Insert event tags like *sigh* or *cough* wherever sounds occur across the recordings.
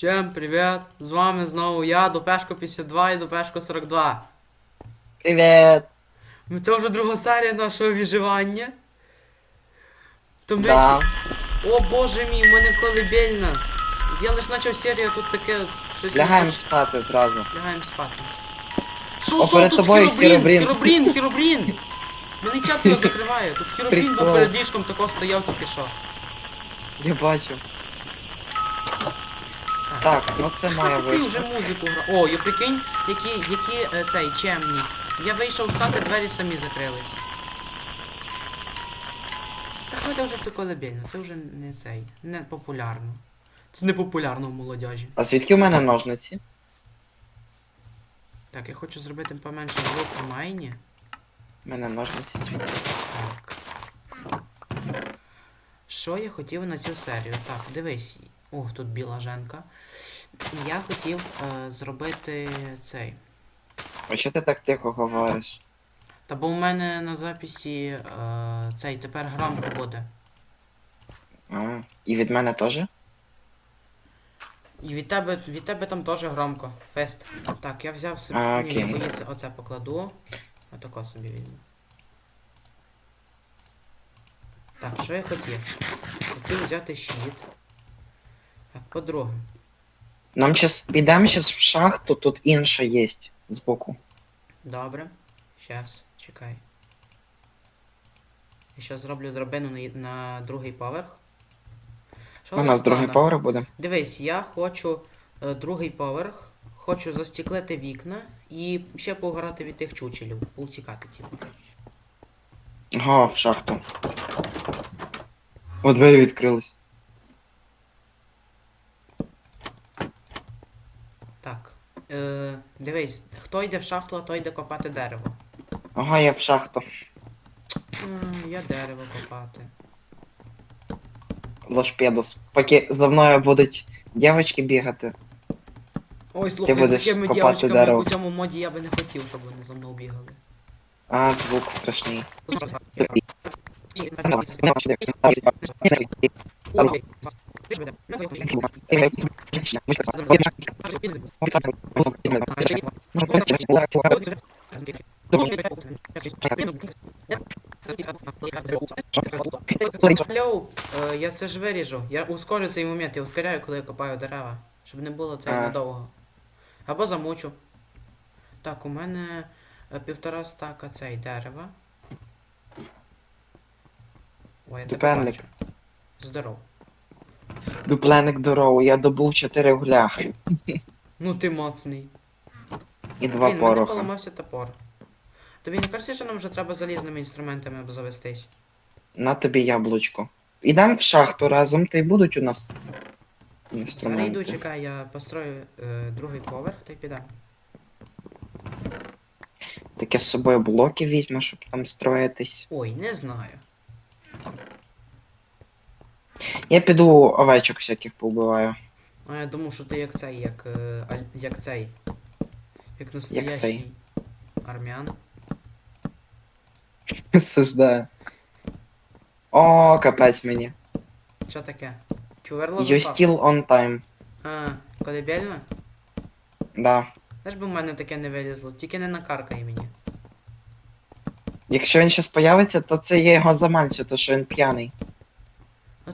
Всем привіт! З вами знову я, Допешко 52 і Допешко 42. Привет! Ну, Це вже друга серія нашого виживання. То ми Да. сі- О боже мій, у мене колибельна. Я лиш почав серію, тут таке щось. Лягаємо спати зразу. Лягаємо спати. Що, О, перед тут тобою хіробрін, хіробрін, хіробрін! Мене чат його закриває. Тут хіробрін перед ліжком тако стояв тільки що. Я бачу. Так, ну це моя Хати цей вже музику гра. О, і прикинь, які, які е, цей чемні. Я вийшов з хати, двері самі закрились. Та ходя вже це колебельно, це вже не цей, не популярно. Це не популярно в молодяжі. А звідки у мене ножниці? Так, я хочу зробити поменше звук у майні. У мене ножниці звідки. Так. Що я хотів на цю серію? Так, дивись. Ох, тут біла женка. Я хотів е, зробити цей. А що ти так тихо говориш? Та бо у мене на записі е, цей тепер грамка буде. А, і від мене теж? І від тебе, від тебе там теж громко. Фест. Так, я взяв собі. А, Ні, я окей. боюся, оце покладу. Отако собі візьму. Так, що я хотів? Хотів взяти щит. Так, по-друге. Нам щас підемо щас в шахту, тут інша є збоку. Добре. Щас, чекай. Я щас зроблю драбину на, на другий поверх. Що У нас другий поверх буде. Дивись, я хочу е, другий поверх, хочу застіклити вікна і ще пограти від тих чучелів, повтікати, типу. Ага, в шахту. О, двері відкрились. Так. Е, дивись, хто йде в шахту, а той йде копати дерево. Ага, я в шахту. М, я дерево копати. Лошпедус. Поки за мною будуть дівчатки бігати. Ой, слухай, з будеш такими копати дівчатками, як дерево. у цьому моді, я би не хотів, щоб вони за мною бігали. А, звук страшний. Алло, е, я все ж виріжу. Я ускорю цей момент, я ускоряю, коли я копаю дерева. Щоб не було це А. надовго. Або замучу. Так, у мене е, півтора стака цей дерева. Ой, я тебе бачу. Здоров. Дупленик дорогу, я добув 4 угля *laughs* Ну ти моцний. і два Блін, мене пороха. поламався топор. Тобі не кажеться, що нам вже треба залізними інструментами обзавестись? На тобі яблучко. Ідемо в шахту разом, та й будуть у нас Зараз інструменти. йду, чекай, я построю е, другий поверх та й підемо. Таке з собою блоки візьму, щоб там строїтись. Ой, не знаю. Я піду овечок всяких повбиваю. А я думав, що ти як цей, як, е, аль- як цей. Як настоящий цей. армян. Суждаю. О, капець мені. Що таке? Чуверло You запав? still on time. А, колебельно? Да. Теж би в мене таке не вилізло, тільки не накаркай мені. Якщо він щас появиться, то це я його заманцю, то що він п'яний.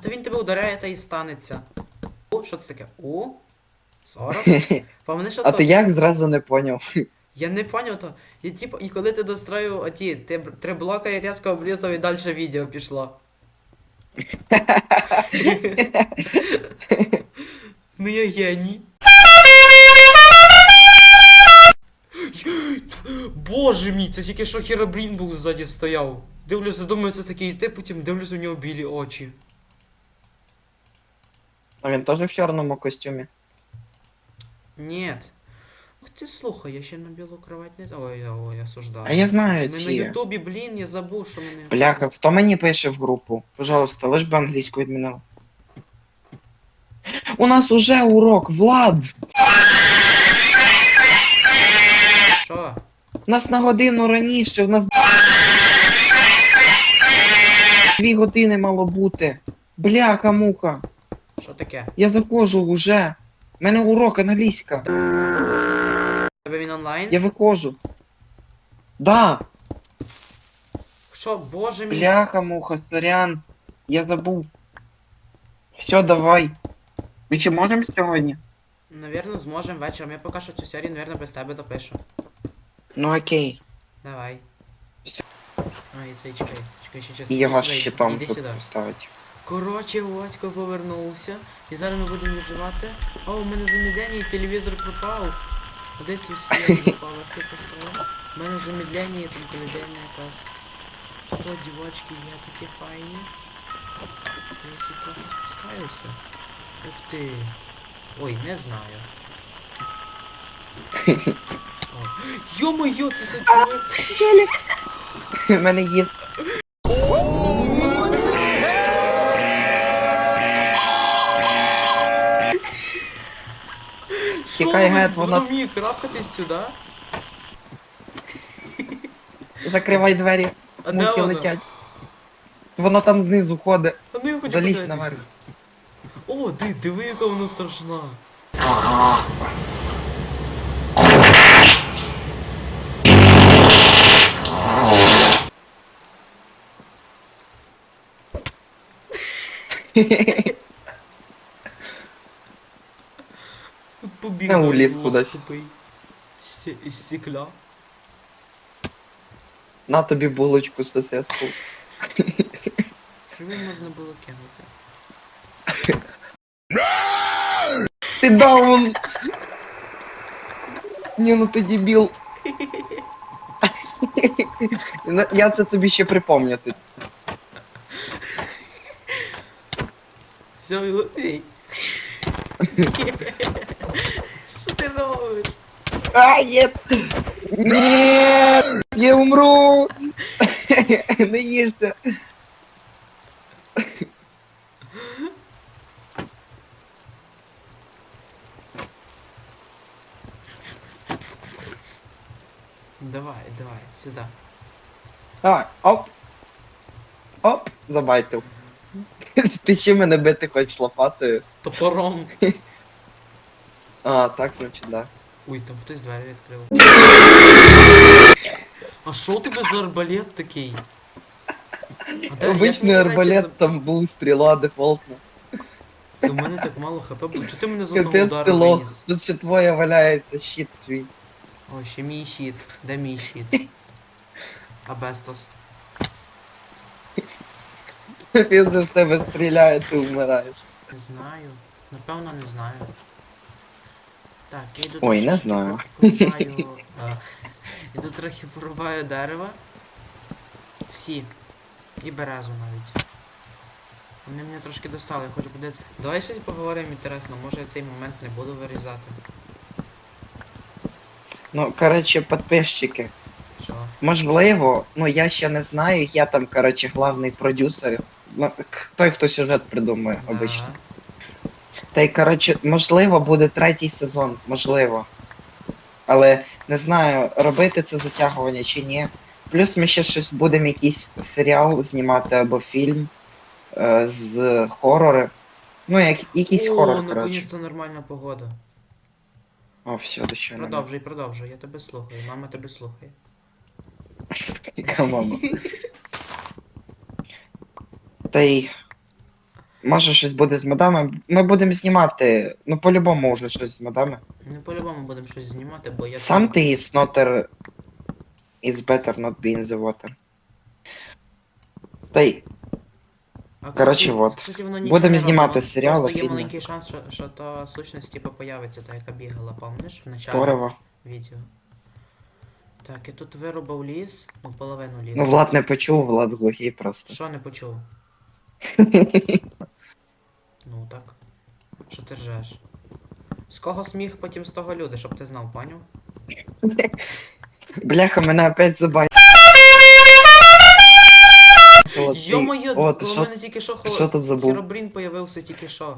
То він тебе ударяє та і станеться. О, що це таке? О? 40? *laughs* Пам'ятаєш, що А то? ти як зразу не поняв? *laughs* Я не поняв то. І типу, і коли ти достроїв оті ти, б- три блока і різко обрізав і далі відео пішло. *laughs* ну я геній. Боже мій, це тільки що херобрін був ззаді стояв. Дивлюся, думаю, це такий ти, потім дивлюся у нього білі очі. А він теж в чорному костюмі. Нет. Ух ти слухай, я ще на білу кровать не. Ой, ой, осуждаю. А я знаю Ми на ці. Ютубі, блін, я забув, що мене. Бляха, хто мені пише в групу? Пожалуйста, лиш би англійську відмінив. У нас уже урок, Влад! Що? У нас на годину раніше, у нас дві години мало бути. Бляха, мука. Що таке? Я заходжу уже. У мене урок англійська. Тебе він онлайн? Я виходжу. Да, Що, боже мій? бляха, муха, сорян. Я забув. Все, давай. Ми ще можемо сьогодні? Навірно, зможемо вечором. Я поки що цю серію, навірно, без тебе допишу. Ну окей. Давай. Всё. Ай, цей чекай. Чекай, ще час. І його сюди, щитом Іди тут сюди. поставити. Коротше, Вадько повернувся. І зараз ми будемо відживати. О, у мене замедлення і телевізор пропав. Десь тут сидять поверхи поставив. У мене замедлення і тут колядельня якась. Тут от дівочки є такі файні. То я сі трохи спускаюся. Ух ти. Ой, не знаю. *laughs* Йо-моє, це це чоловік. *laughs* У мене є. Тікай воно- геть, воно- воно вміє крапкатись сюди? Закривай двері, А де мухи воно? летять. Воно там знизу ходить. А ну я хочу Залізь подивитися. наверх. О, ти диви, яка вона страшна. *laughs* Побіг На до уліз лох кудись. тупий. Сі- Із стекла. На тобі булочку сосиску. Живим можна було кинути. Ти даун! Ні, ну ти дебіл. Ну, Я це тобі ще припомню. Ти. Все, ей. *laughs* А, нет! Нет! Я умру! *laughs* Не їжте! Давай, давай, сюди. Давай, оп! Оп! Забайтив. *laughs* Ти чим мене бити хочеш лопатою? Топором. *laughs* А, так, значить, да. Ой, там хтось двері відкрив. А що у тебе за арбалет такий? А де- Обичний речі, арбалет, там був стріла дефолтна. Це в мене так мало хп було. Чи ти мене з одного Капець удару лох. виніс? Тут ще твоє валяється, щит твій. Ой, ще мій щит. Де мій щит? Абестос. Він за тебе стріляє, ти вмираєш. Не знаю. Напевно, не знаю. Так, я йду Ой, не знаю. порубаю. *laughs* а, Іду *laughs* трохи порубаю дерева. Всі. І березу навіть. Вони мене трошки достали, я хочу подивитися. Давай щось поговоримо інтересно, може я цей момент не буду вирізати. Ну, коротше, підписчики. Що? Можливо, ну я ще не знаю, я там, коротше, главний продюсер. Ну, к- той, хто сюжет придумує, Да. обично. Та й коротше, можливо, буде третій сезон, можливо. Але не знаю, робити це затягування чи ні. Плюс ми ще щось будемо якийсь серіал знімати або фільм е, з хорори. Ну, як, якийсь О, хорор, коротше. наконец-то нормальна погода. О, все, до що нема. Продовжуй, продовжуй, я тебе слухаю, мама тебе слухає. Яка мама. Та й. Може щось буде з модами. Ми будемо знімати. Ну по-любому вже щось з модами. Ми по-любому будемо щось знімати, бо я ти is not er- is better not be in the water. Та й А, Коротше, вот. Кстати, воно нічого Будемо не знімати робить. серіали, Просто є фільми. маленький шанс, що, що та сущність типу появиться, та яка бігала, пам'ятаєш, в началі порево. відео. Так, я тут вирубав ліс, ну половину лісу. Ну Влад не почув, Влад глухий просто. Що не почув? *laughs* Ну так. Що ти ржеш? З кого сміх, потім з того люди, щоб ти знав, поняв? *laughs* Бляха, мене опять забай. Йо-моє, у що, мене тільки що ти що тут забув? Херобрін появився тільки що.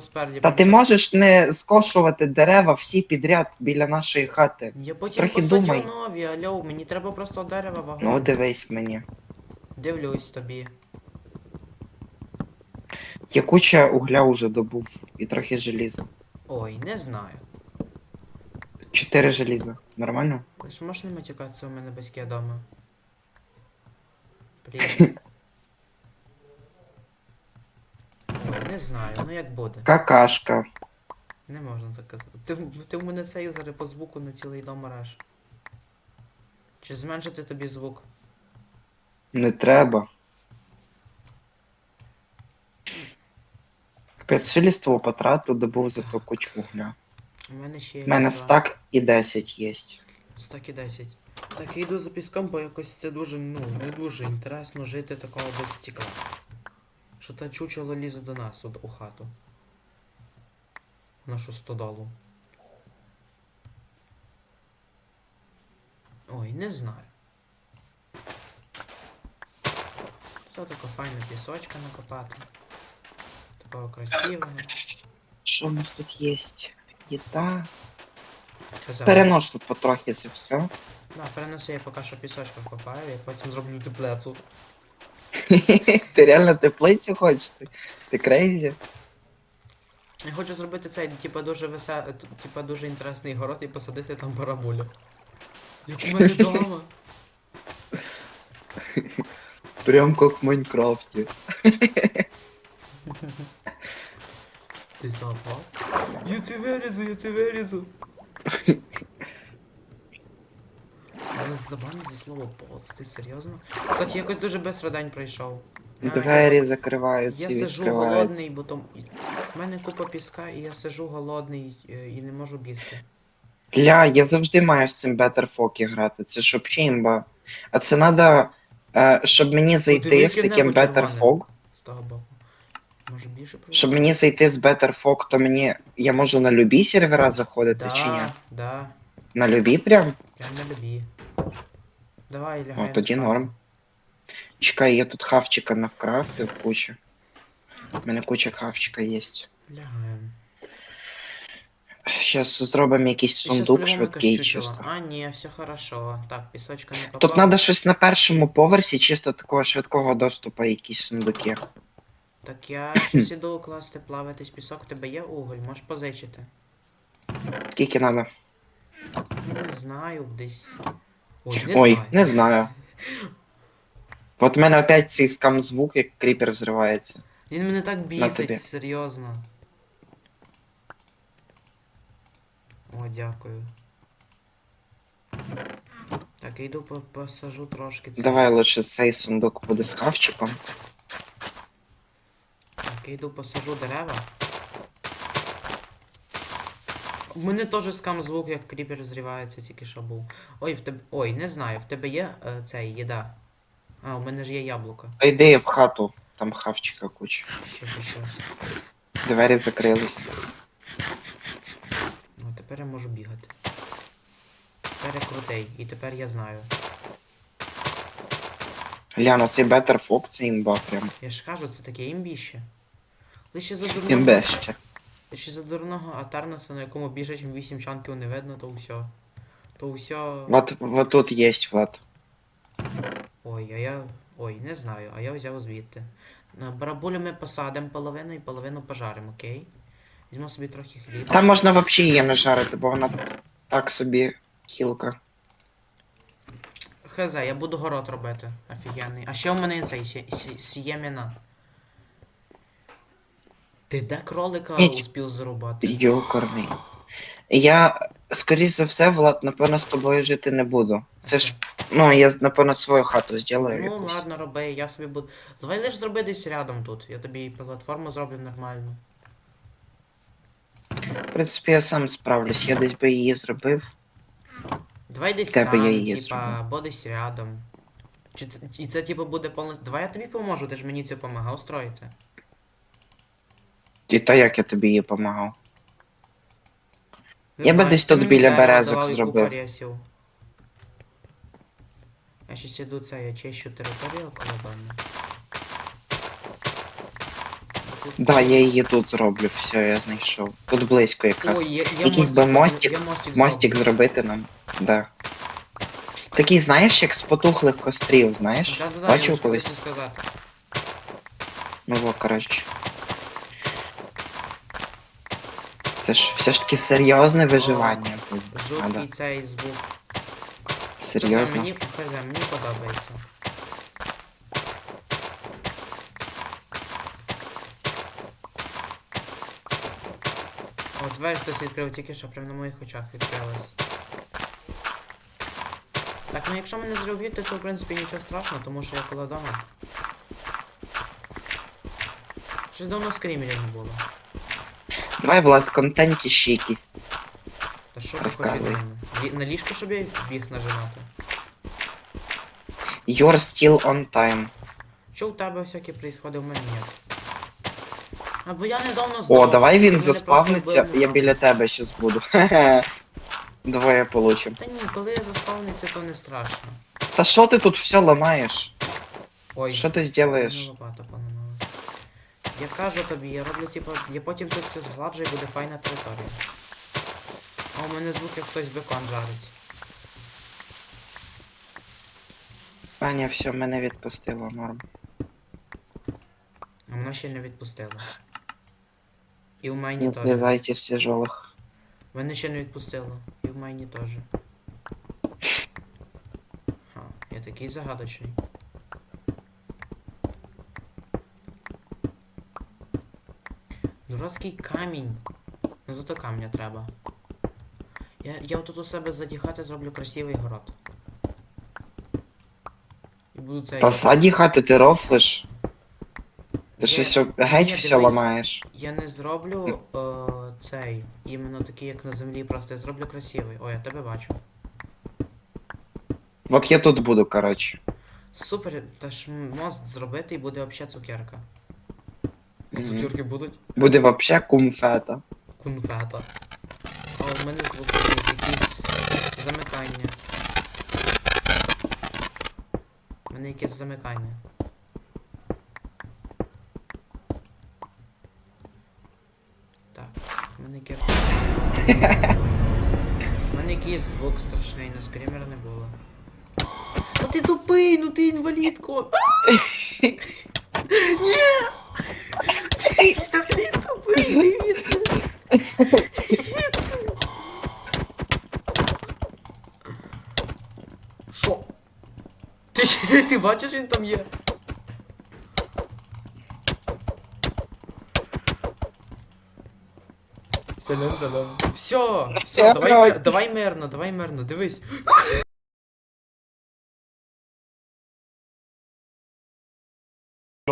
Спереді. Та ти можеш не скошувати дерева всі підряд біля нашої хати. Я потім трохи посадю думай. нові, альо, мені треба просто дерева вагон. Ну дивись мені. Дивлюсь тобі. Я куча угля уже добув і трохи желіза. Ой, не знаю. Чотири желіза. Нормально? Лиш можеш не матюкатися у мене батьки вдома? Пліс. Ой, *laughs* не знаю, ну як буде. Какашка. Не можна так казати. Ти, ти в мене цей зараз по звуку на цілий дом ореш. Чи зменшити тобі звук? Не треба. Капець, всю ліство потратив, добув за то кучу вугля. У мене ще є. У мене стак і 10 є. Стак і 10. Так, я йду за піском, бо якось це дуже, ну, не дуже інтересно жити такого без стекла. Що та чучело лізе до нас от, у хату. Нашу стодолу. Ой, не знаю. Що таке файне пісочка накопати? Такого красивого. Що у нас тут є? Їда. Казав. Переношу потрохи це все. Да, переноси я поки що пісочка копаю, я потім зроблю теплецу. *laughs* Ти реально теплицю хочеш? Ти, ти крейзі? Я хочу зробити цей, типа, дуже весе... т- типа, дуже інтересний город і посадити там барабулю. Як у мене вдома. *laughs* Прям как в Майнкрафті. *laughs* Ти запав? Я це вирізу, я це вирізу. Мене забанить за слово поц, ти серйозно? Кстати, якось дуже швидко день пройшов. Двері закриваються Я і сижу голодний, бо там. У мене купа піска, і я сижу голодний е, і не можу бігти. Ля, я завжди маю з цим Better Folk грати, це ж вообще імба. А це надо, е, щоб мені зайти з таким Better. Folk, З того боку. Може більше пройти? щоб мені зайти з Better то мені я можу на любі сервера заходити чи ні? Да, да. На любі прям? Я не любі. Давай О, лягаємо. тоді спати. норм. Чекай, я тут хавчика навкрафтив кучу. У мене куча хавчика є. Лягаємо. Щас зробимо якийсь сундук швидкий чисто. А, ні, все хорошо. Так, пісочка не Тут копав. треба щось на першому поверсі, чисто такого швидкого доступу, якісь сундуки. Так я щось іду класти плаватись пісок, у тебе є уголь, можеш позичити. Скільки треба? Не знаю, десь. Ой, не Ой, знаю. не знаю. От в мене опять цей скам звук, як кріпер взривається. Він мене так тобі. бісить, серйозно. О, дякую. Так, я йду по- посажу трошки це. Давай лише цей сундук буде з хавчиком. Так, я йду посажу дерева. У мене теж скам звук, як кріпер зрівається, тільки що був. Ой, в тебе. Ой, не знаю, в тебе є е, цей їда. А, у мене ж є яблуко. Та йди в хату, там хавчика куча. Ще щось. Двері закрились. Ну, тепер я можу бігати. Тепер я крутий, і тепер я знаю. Гляну, цей Better Folk, це імба прям. Я ж кажу, це таке імбіще. Лише за дурного. Імбеще. Лише за дурного Атарнаса, на якому біжать 8 чанків не видно, то все. То все. Вот, вот тут є, Влад. Ой, а я. Ой, не знаю, а я взяв звідти. На барабулю ми посадимо половину і половину пожаримо, окей? Візьму собі трохи хліба. Там можна взагалі її не жарити, бо вона так собі хілка. Хз, я буду город робити. Офігенний. А ще у мене цей сі- сі- сієміна. Ти де кролика Ніч. успів зарубати? Йокарний. Я, скоріш за все, Влад, напевно, з тобою жити не буду. Це ж, ну, я, напевно, свою хату зроблю Ну якусь. ладно, роби, я собі буду. Давай лиш зроби десь рядом тут. Я тобі платформу зроблю нормально. В принципі, я сам справлюсь, я десь би її зробив. Давай десь Тебе там, я її типа, або десь рядом. Чи це, і це типу буде повністю. Давай я тобі поможу, ти ж мені це допомагав строїти. І та як я тобі її допомагав. Не Я би знаю, десь ти тут мені біля дерева березок давав і зробив. рєсів. Я щас іду це, я чищу територію дому. Да, я її тут зроблю, все, я знайшов. Тут близько якраз. Ой, мостик, би мостик- я мостик, Мостик зроблю. зробити нам. Да. Такий, знаєш, як з потухлих кострів, знаєш? Да-да-да, я Бачив лише колись? сказати. Ну во, коротше. Це ж все ж таки серйозне виживання. Звук Надо. і цей звук. Серйозно. Мені, хз, мені подобається. О, двері хтось відкрив тільки що прямо на моїх очах відкрилась. Так, ну якщо мене зроб'ють, то це в принципі нічого страшного, тому що я коли вдома. Щось давно скрімерів не було. Давай, Влад, в контенті ще якийсь. Та що ти хочеш від мене? Лі- На ліжко, щоб я біг нажимати? You're still on time. Що у тебе всяке происходить, у мене ні. А бо я недавно здох. О, давай і він мене просто заспавниться, вбили я біля тебе щас буду. Хе-хе. *laughs* Давай я получим. Та ні, коли я заспавниться, то не страшно. Та що ти тут все ламаєш? Ой, Що ти мене зробиш? лопата поламалась. Я кажу тобі, я роблю типу, я потім це все згладжу і буде файна територія. А у мене звук, як хтось бекон жарить. А, ні, все, мене відпустило, норм. А мене ще не відпустило. І в майні Не теж. злізайте з тяжелих. Мене ще не відпустило. І в майні теж. Ха, я такий загадочний. Дурацький камінь. Ну зато камня треба. Я, я тут у себе ззаді хати зроблю красивий город. І буду цей. Та саді хати ти рофлиш. Ти Є- щось геть все дивись. ламаєш. Я не зроблю е, цей. Іменно такий, як на землі, просто я зроблю красивий. Ой, я тебе бачу. От я тут буду, коротше. Супер, та ж мост зробити і буде взагалі цукерка. А цукерки будуть? Буде вообще кумфета. Кунфета. А у мене звук якийсь, якісь замикання. У мене якесь замикання. Так, у мене яке. У мене якийсь звук страшний, на скрімер не було. Ну ти тупий, ну ти інвалідко! *laughs* Ні! Ти блін тупий, дивіться! Що? Ти, ти, ти бачиш, він там є? Салям, салям. Все, все, давай, давай. мир- давай мирно, давай мирно, дивись.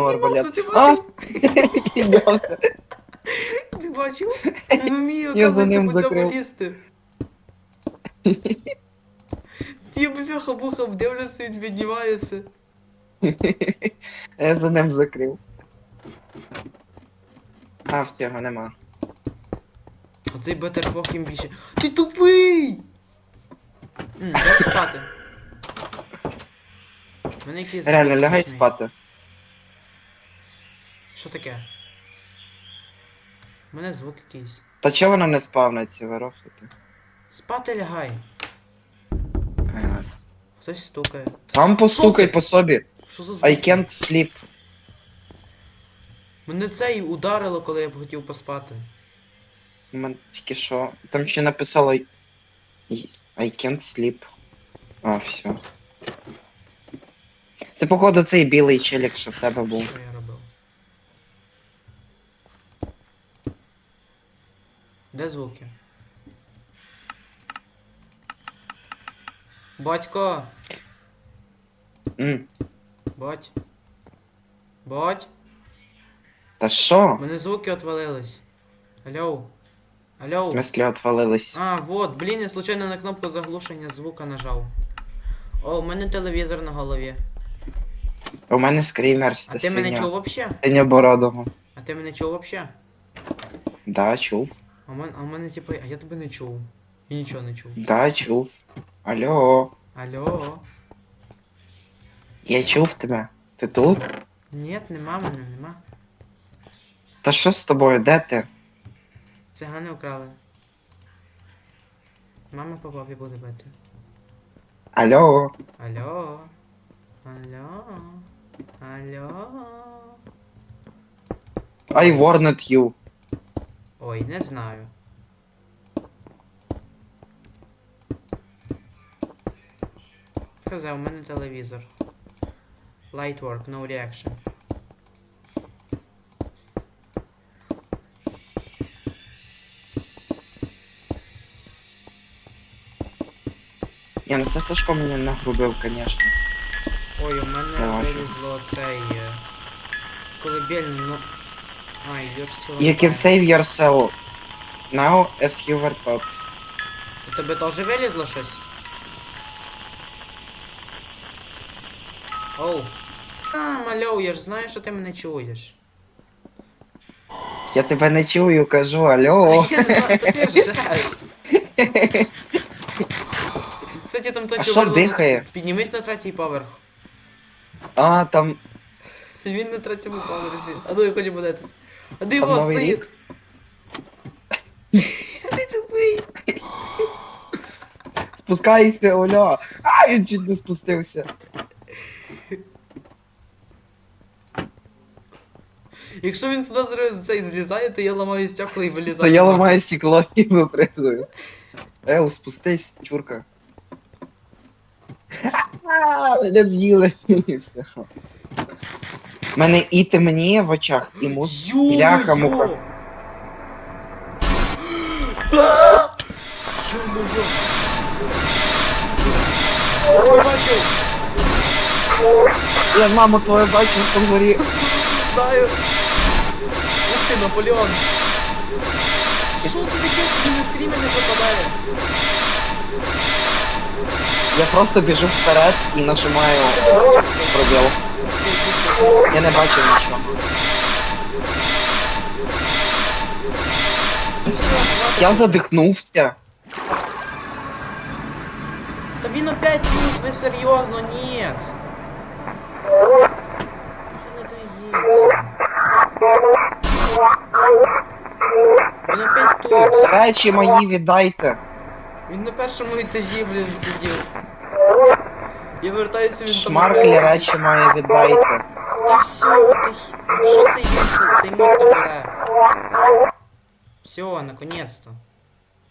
Арбалет. Ти А! бачив? *laughs* Добре. Ти бачив? *laughs* Він вміє, Я за оказується, ним по цьому закрив. лізти. *laughs* Бляха буха дивлюся, він піднімається. Я за ним закрив. А, в цього нема. Оцей Беттерфок їм більше. Ти тупий! М, спати. У Мене якийсь Реально, лягай смішний. спати. Що таке? У мене звук якийсь. Та чого воно не спавниться, ви рофлите? Спати лягай. Е, Хтось стукає. Сам постукай це? по собі. Що за звук? I can't sleep. Мене цей ударило, коли я б хотів поспати. У мене тільки що. Там ще написало I I can't sleep. А, все. Це походу цей білий челік, що в тебе був. Що я? Де звуки? Батько! М, Бать. Бать. Та що? У мене звуки отвалились. Алло. В Алло. смислі отвалились. А, вот, блін, я случайно на кнопку заглушення звука нажав. О, у мене телевізор на голові. У мене скрімер А ти мене чув вообще? Синьобородого. А ти мене чув вообще? Да, чув. А у мене, а у мене типу, а я тебе не чув. Я нічого не чув. Да, чув. Алло. Алло. Я чув тебе. Ти тут? Ні, нема мене, нема. Та що з тобою? Де ти? Цигани украли. Мама по папі буде бити. Алло. Алло. Алло. Алло. I warned you. Ой, не знаю. Казав, у мене телевізор. Lightwork, no reaction. Я ну це слишком мене нагрубив, конечно. Ой, у мене вирізло цей... Е, Колебельний, ну... Ай, you're You can save yourself. Now as you were taught. У тебе теж вилізло щось? Оу. А, мальоу, я ж знаю, що ти мене чуєш. Я тебе не чую, кажу, алло. Та *laughs* я знаю, та ти ржеш. Кстати, там то А що дихає? Піднімись на третій поверх. А, там. Він на третьому поверсі. А ну я хочу податись. А де Там Новий стоїть? Ти тупий. Спускайся, Оля. А, він чуть не спустився. Якщо він сюди зараз цей злізає, то я ламаю стекла і вилізаю. То я ламаю стекло і випригую. Еу, спустись, чурка. *laughs* А, Мене з'їли. *laughs* І все. У мене і темніє в очах, і мус. Ё-моё! Бляха, муха. А! Ё-моё! Ой, бачу! Я маму твою бачу в горі. Знаю! Ух ти, Наполеон! Що це таке? Тобі на скрімі не попадає? Я просто біжу вперед і нажимаю пробіл. Я не бачу нічого. Я задихнувся. Та він опять тут, ви серйозно, ні. Та не дається. Він опять тут. Речі мої віддайте. Він на першому етажі, блін, сидів. Я вертаюся, він там. Шмарклі речі мої віддайте. Та все, ти що це є? Це- Цей мод. Все, наконец-то.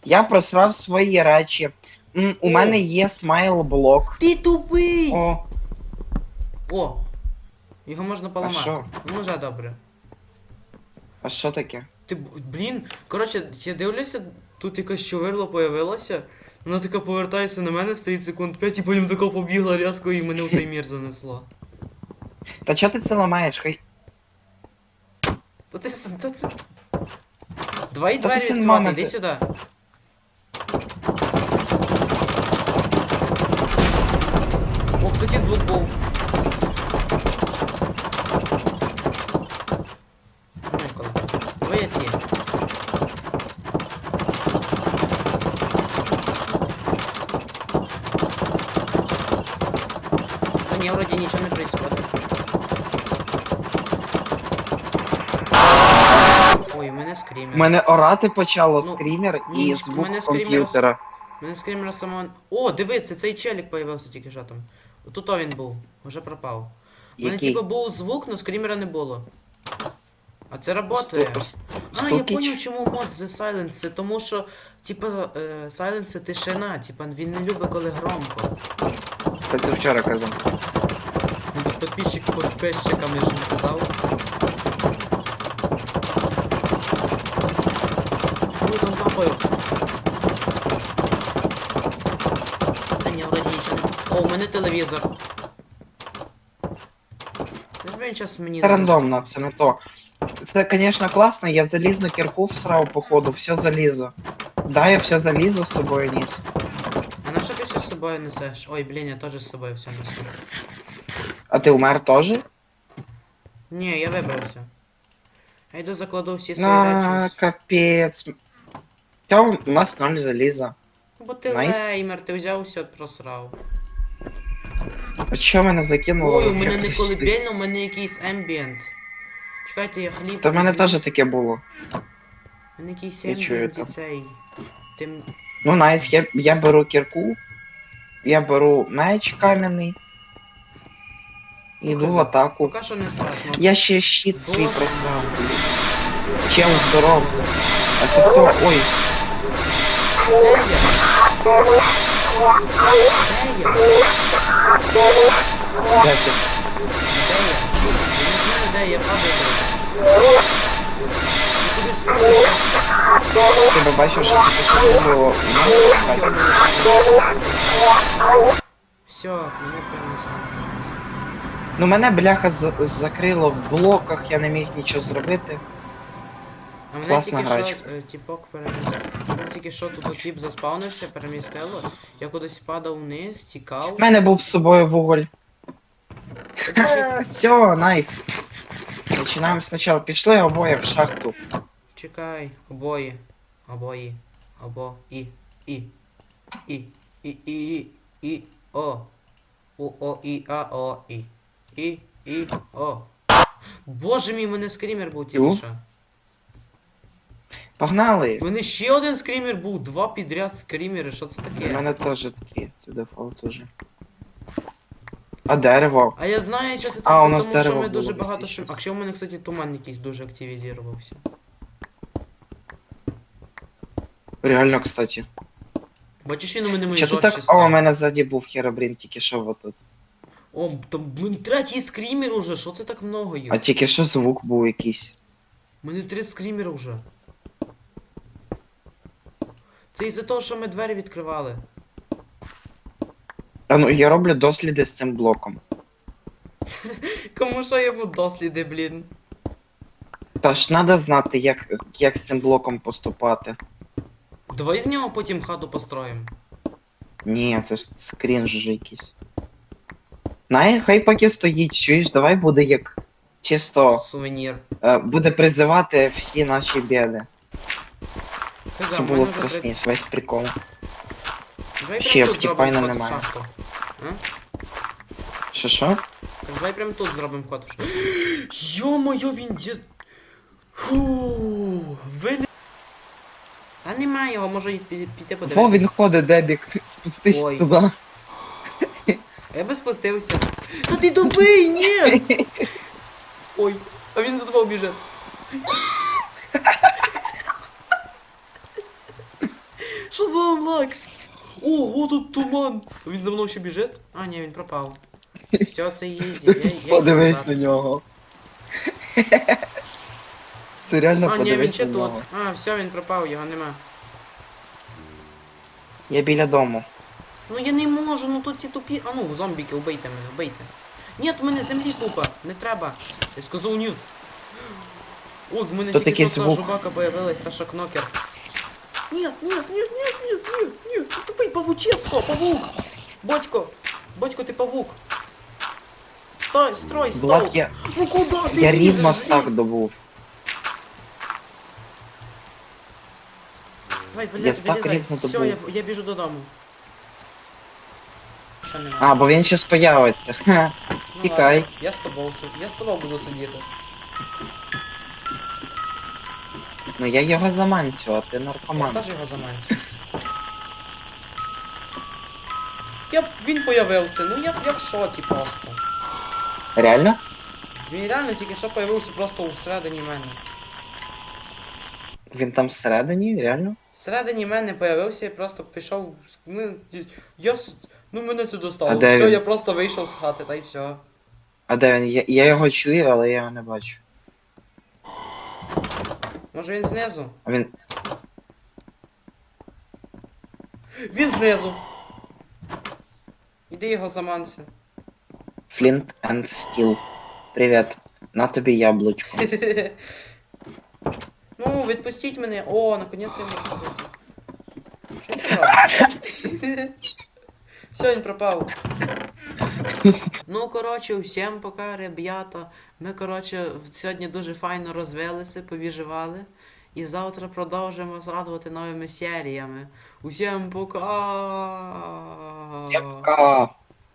Я просрав свої речі. М, У мене є смайл блок. Ти тупий! О, О! Його можна поламати. що? Ну вже добре. а що таке? Ти, б- блін, коротше, я дивлюся, тут якась чувирло появилася. Вона така повертається на мене, стоїть секунд 5 і потім така побігла рязко і мене в той мір занесло. Та чого ти це ламаєш? Хай. Та ти с- та це. Давай Та двері ти син відкривати, мами, іди ти- сюди. О, кстати, звук був. Скрімер. У мене орати почало Ну, скрімер ні, і звук мене комп'ютера. У мене скрімер самого... О, дивіться, цей челік появився тільки що там. Тут він був, уже пропав. У мене типу був звук, але скрімера не було. А це работає. А, я поняв, чому мод The Silence. Це тому що, типу, е, Silence це тишина, типу, він не любить, коли громко. Та це вчора казав. Ну підписчик підписчикам я ж не казав. Капаю. Та ні, вроді нічого не. О, у мене телевізор. Він час мені Це рандомно, це не то. Це, звісно, класно, я залізну кірку всрав, походу, все залізо. Да, я все залізо з собою ніс. А на що ти все з собою несеш? Ой, блін, я теж з собою все несу. А ти умер теж? Ні, я вибрався. Я йду закладу всі свої На, речі. капець. Та у нас ноль заліза. Бо ти Найс. леймер, ти взяв все просрав. А що мене закинуло? Ой, у мене не колибельно, у мене якийсь ембієнт. Чекайте, я хліб. Та в мене візьму. теж таке було. У мене якийсь Я чую ембієнт і там. цей. Тим... Ну, найс, я, я беру кірку, я беру меч кам'яний. Іду в атаку. Поки що не страшно. Я ще щит свій просрав. Чем здоров. А це хто? Ой, Де ти? Де я? Я не знаю, де я падаю. Ти куди спав? Бачив, що було. Все, мене. Ну мене бляха за- закрило в блоках, я не міг нічого зробити. А мене Класна тільки що грачка. е, тіпок перемістив. Мене тільки що тут тіп заспавнився, перемістило. Я кудись падав вниз, тікав. У мене був з собою вуголь. Та Все, найс. Починаємо спочатку. Пішли обоє в шахту. Чекай, обої. Обої. Або і. І. І. І. І. І. І. О. У о і а о і. І. І. О. Боже мій, мене скрімер був тільки Ю? що. Погнали! У мене ще один скрімер був, два підряд скрімери, що це У таке? мене теж такі, це дефолт уже. А дерево? А я знаю, що це А, так, у це нас тому що дерево ми дуже багато щось. А ще у мене, кстати, туман якийсь дуже активізувався. Реально, кстати. Бачиш, він у мене мої Чи ти так. О, у мене ззаді був херобрін, тільки що вот тут. О, там блин, третій скрімер уже, що це так много їх? А тільки що звук був якийсь. У мене три скрімера вже. Це із-за того, що ми двері відкривали. А ну я роблю досліди з цим блоком. *laughs* Кому що йому досліди, блін. Та ж треба знати, як, як з цим блоком поступати. Давай з нього потім хату построїмо. Ні, це ж скрін же якийсь. Най, хай поки стоїть, чуєш, давай буде як чисто Сувенір. е, буде призивати всі наші біди. Це було страшніше, весь прикол. Давай Ще тут зробимо вход в немає. шахту. Що що? Давай прямо тут зробимо вход в шахту. *gasps* Йо-моє, він є... Фу, ви... Та немає його, може й пі- піти Во подивитися. він ходить, Дебік, спустись Ой. туди. Я би спустився. Та ти добий, ні! *laughs* Ой, а він за тобою біжить. *laughs* Що за лак? Ого, тут туман. Він за мною ще біжить? А, ні, він пропав. *laughs* Все, це ізі. Я, я Подивись на нього. *laughs* Ти реально А, ні, він подивись ще на тут. нього. А, все, він пропав, його нема. Я біля дому. Ну я не можу, ну тут ці тупі. А ну, зомбіки, убийте мене, убийте. Ні, в мене землі купа, не треба. Я сказав ні. О, в мене Тут тільки якийсь що звук. жубака появилась, Саша Кнокер. Нет, нет, нет, нет, нет, нет, нет, ти тупий павуческо, павук! Батько, батько, ти павук. Стой, строй, стой! Влад, я, Ну куди ти я лізеш, рівно так добув. Давай, Я вилізай, стак вилізай. рівно Все, добув. я, я біжу додому. Нема? А, бо він ще появиться. Ха. Ну тікай. ладно, Я з тобою си- я з тобою буду сидіти. Ну я його заманцю, а ти Я наркоман. теж його заманцю. Я б він появився, ну я, я в шоці просто. Реально? Він реально тільки що появився просто всередині мене. Він там всередині, реально? Всередині мене появився і просто пішов. Ну, я, с- ну мене це достало. А де Все, він? я просто вийшов з хати, та й все. А де він? Я, я його чую, але я його не бачу. Може він знизу? А він. Він знизу. Іди його заманся. Flint and Steel. Привіт. На тобі яблучко. *laughs* Ну, відпустіть мене. О, наконец-то я можу. Що? *laughs* Все, він пропав. Ну, коротше, всім пока, ребята. Ми, коротше, сьогодні дуже файно розвелися, повіживали. І завтра продовжимо вас радувати новими серіями. Усім пока! Я пока.